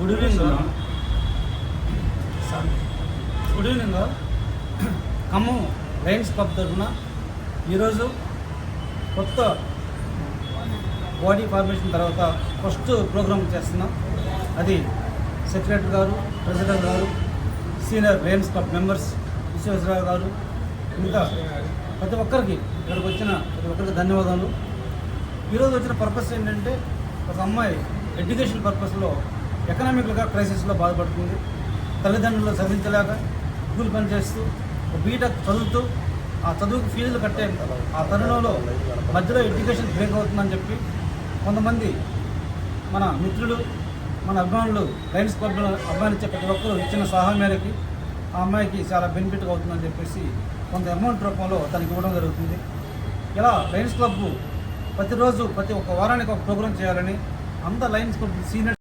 Good evening good evening Khammam lions club తరఫున ఈరోజు కొత్త బాడీ ఫార్మేషన్ తర్వాత ఫస్ట్ ప్రోగ్రామ్ చేస్తున్నాం. అది సెక్రటరీ గారు ప్రెసిడెంట్ గారు senior lions club members Visweswara Rao గారు ఇంకా ప్రతి ఒక్కరికి ఇక్కడికి వచ్చిన ప్రతి ఒక్కరికి ధన్యవాదాలు. ఈరోజు వచ్చిన పర్పస్ ఏంటంటే ఒక అమ్మాయి ఎడ్యుకేషన్ పర్పస్లో ఎకనామికల్గా క్రైసిస్లో బాధపడుతుంది. తల్లిదండ్రులు చదివించలేక స్కూల్ పని చేస్తూ ఒక బీటెక్ చదువుతూ ఆ చదువుకు ఫీజులు కట్టే ఆ తరుణంలో మధ్యలో ఎడ్యుకేషన్ బ్రేక్ అవుతుందని చెప్పి కొంతమంది మన మిత్రులు మన అభిమానులు లయన్స్ క్లబ్లో అభిమానించే ప్రతి ఒక్కరు ఇచ్చిన సహాయం మేరకి ఆ అమ్మాయికి చాలా బెనిఫిట్ అవుతుందని చెప్పేసి కొంత అమౌంట్ రూపంలో తనకి ఇవ్వడం జరుగుతుంది. ఇలా లయన్స్ క్లబ్ ప్రతిరోజు ప్రతి ఒక్క వారానికి ఒక ప్రోగ్రాం చేయాలని అంత లయన్స్ క్లబ్ సీనియర్